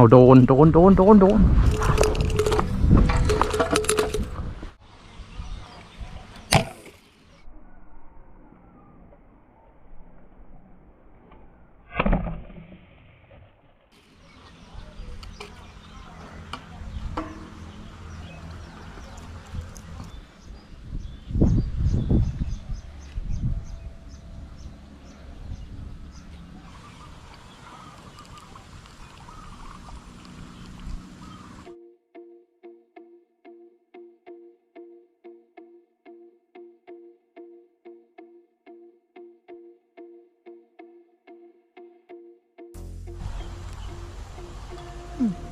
เอาโดน โดน โดน โดน โดน Mm.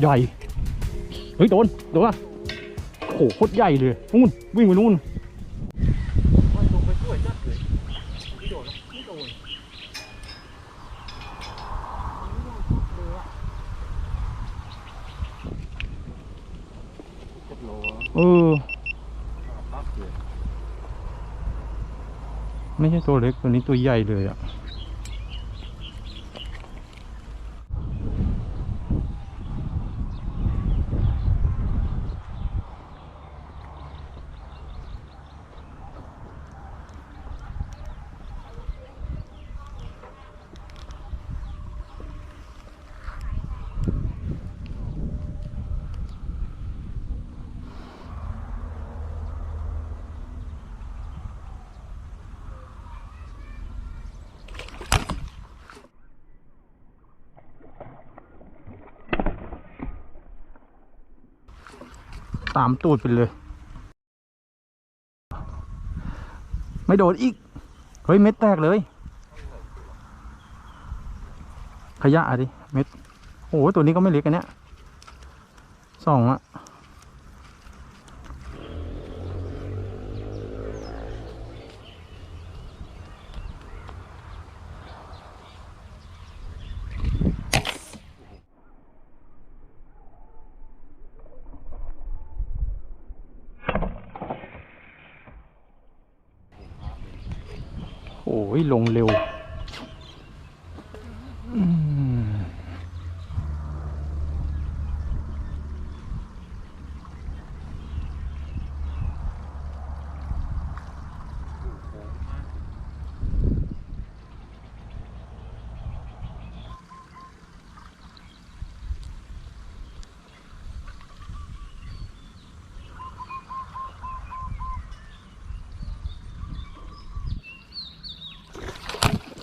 ใหญ่ เฮ้ย โดน โดนอะโอ้โหโคตรใหญ่เลยนู่นวิ่งไปนู่นเลยไม่โน่นเออไม่ใช่ตัวเล็กตัวนี้ตัวใหญ่เลยอะามตูดไปเลย ไม่โดดอีก เฮ้ย เม็ดแตกเลย ขยะอะดิ เม็ด โอ้ตัวนี้ก็ไม่เล็กอันเนี้ยสองอะ ลงเร็ว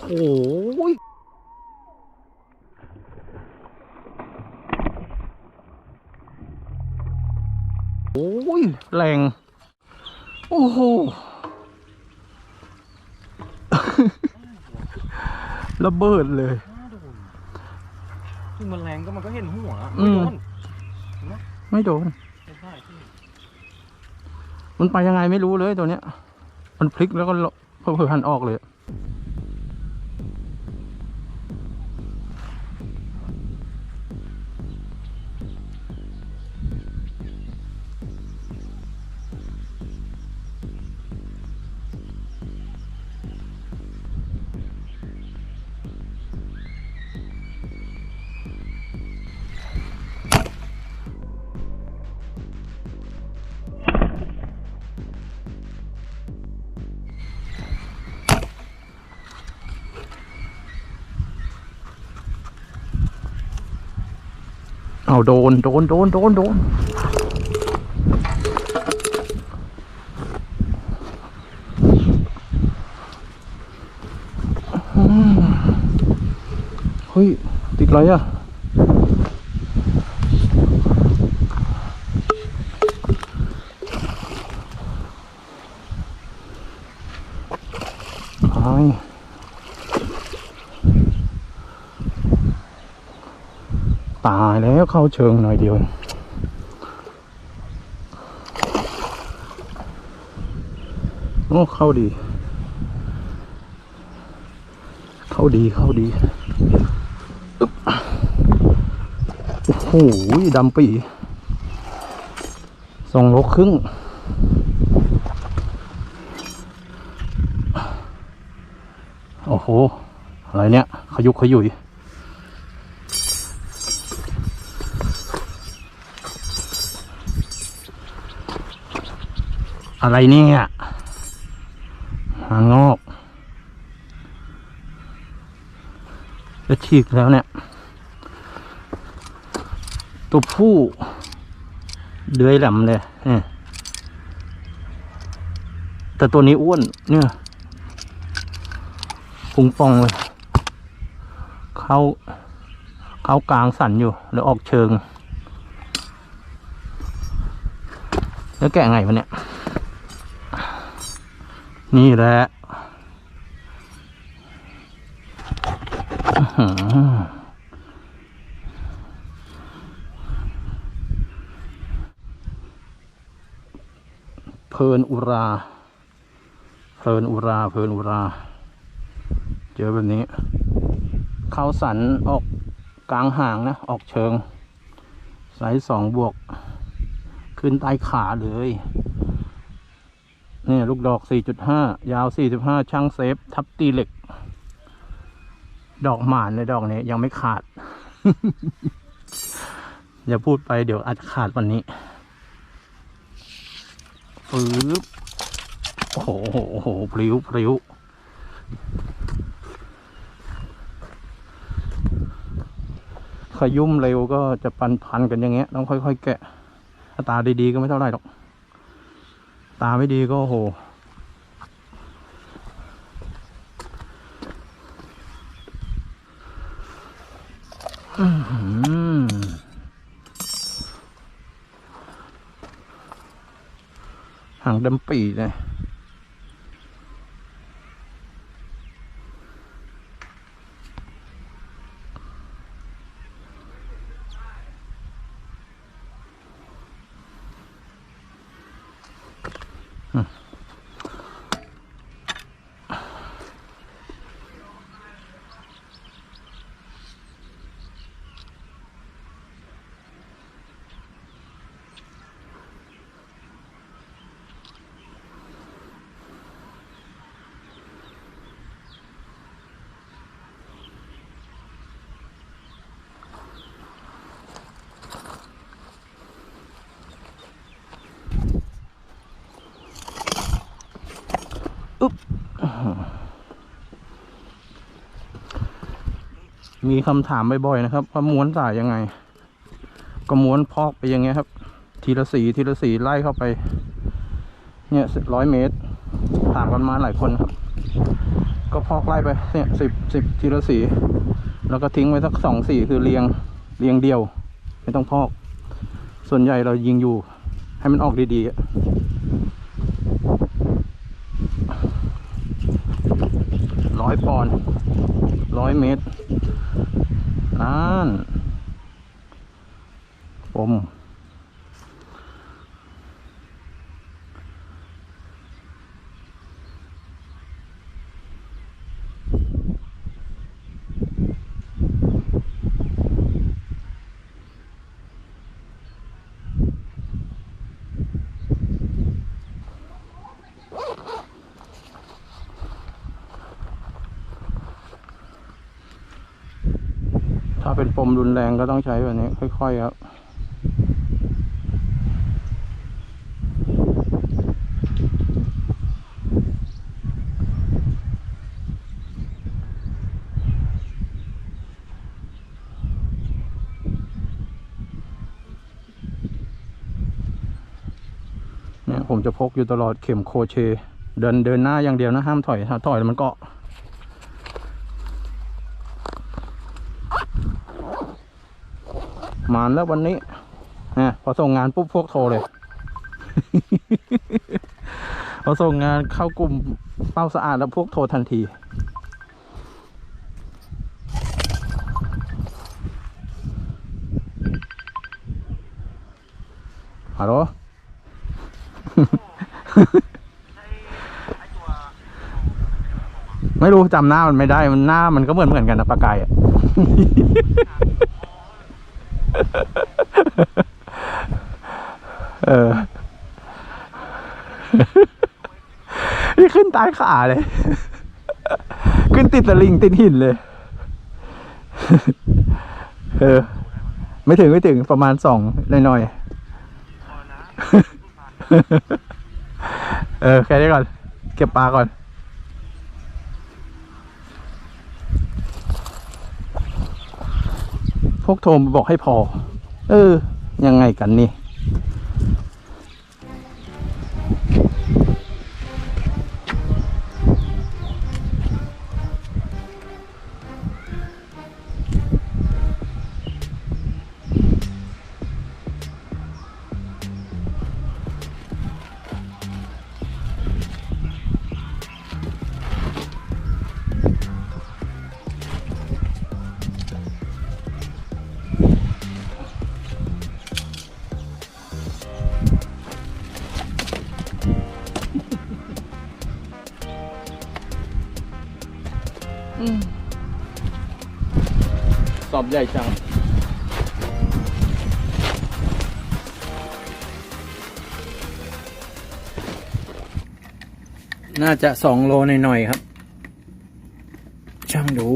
โอ้ยโอ้ยแรง โอ้โห ระเบิดเลยน่าโดนซึ่งมันแรงก็มันก็เห็นหัวอืไม่มโดน ไม่โดนไม่ใช่ที่มันไปยังไงไม่รู้เลยตัวเนี้ย มันพลิกแล้วก็เพิ่มหันออกเลย เอาโดน โดน โดน โดน โดนอืมเฮ้ย ติดอะไรอะ โายแล้เข้าเชิงหน่อยเดียว โอ้เข้าดี เข้าดีเข้าดีโอ้โหดำปีสองโลครึ่งโอ้โห อะไรเนี่ย ขยุกขยุย อะไรเนี่ยหางอกจะฉีกแล้วเนี่ย ตัวผู้เดือยแหลมเลยเนี่ยแต่ตัวนี้อ้วนเนี่ยพุงปองเลยเข้าเข้ากลางสันอยู่ แล้วออกเชิง แล้วแกะไงวะเนี่ย นี่แหละเพลินอุรา เพลินอุรา เพลินอุรา เจอแบบนี้ เขาสันออกกลางห่างนะ ออกเชิงไซส์สองบวก ขึ้นใต้ขาเลย นี่ยลูกดอก 4.5 ยาว 45 ช่างเซฟ ทับตีเหล็ก ดอกหมานเลยดอกนี้ยังไม่ขาด อย่าพูดไปเดี๋ยวอาจจะขาดวันนี้ฟืบโอ้โหโอ้โหโอ้โหพริ้วพริ้วขยุ่มเร็วก็จะปันพันกันอย่างเงี้ย ต้องค่อยๆ แกะตาดีๆก็ไม่เท่าไหร่หรอก ตาไม่ดีก็โหหือหางดำปีเลย มีคำถามบ่อยๆนะครับว่าม้วนสายยังไง ก็ม้วนพอกไปอย่างเงี้ยครับ ทีละสีทีละสีไล่เข้าไป เนี่ยร้อยเมตรถามกันมาหลายคนครับ ก็พอกไล่ไปเนี่ยสิบสิบทีละสีแล้วก็ทิ้งไว้สักสองสีคือเรียงเรียงเดียว ไม่ต้องพอก ส่วนใหญ่เรายิงอยู่ ให้มันออกดีๆร้อยปอนร้อยเมตร ปม ถ้าเป็นปมรุนแรงก็ต้องใช้แบบนี้ ค่อย ๆ ครับ เนี่ยผมจะพกอยู่ตลอดเข็มโคเช เดินเดินหน้าอย่างเดียวนะ ห้ามถอยถ้าถอยแล้วมันเกาะ มานแล้ววันนี้นะพอส่งงานปุ๊บพวกโทรเลย พอส่งงานเข้ากลุ่มเป้าสะอาดแล้วพวกโทรทันทีอฮัลโหลไม่รู้จำหน้ามันไม่ได้ มันหน้ามันก็เหมือนเหมือนกันนะปลากายอะ เออ นี่ขึ้นใต้ขาเลย ขึ้นติดตะลิงติดหินเลย เออ ไม่ถึงไม่ถึงประมาณสองหน่อยๆ เออ แค่นี้ก่อน เก็บปลาก่อนพวกโทรมาบอกให้พอ เออ ยังไงกันนี่ อบใหญ่จังน่าจะสองโลหน่อยๆครับ ช่างดู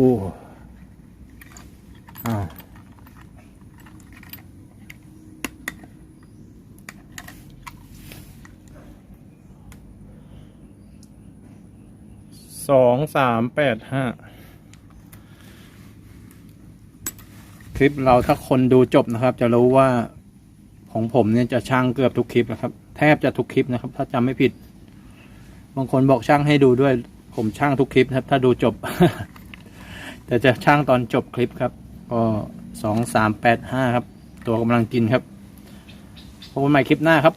อ้าวสองสามแปดห้า ลิปเราถ้าคนดูจบนะครับ จะรู้ว่าของผมเนี่ยจะช่างเกือบทุกคลิปนะครับ แทบจะทุกคลิปนะครับ ถ้าจำไม่ผิด บางคนบอกช่างให้ดูด้วย ผมช่างทุกคลิปนะครับ ถ้าดูจบ แต่จะช่างตอนจบคลิปครับ ก็สองสามแปดห้าครับ ตัวกำลังกินครับพบกันใหม่คลิปหน้าครับ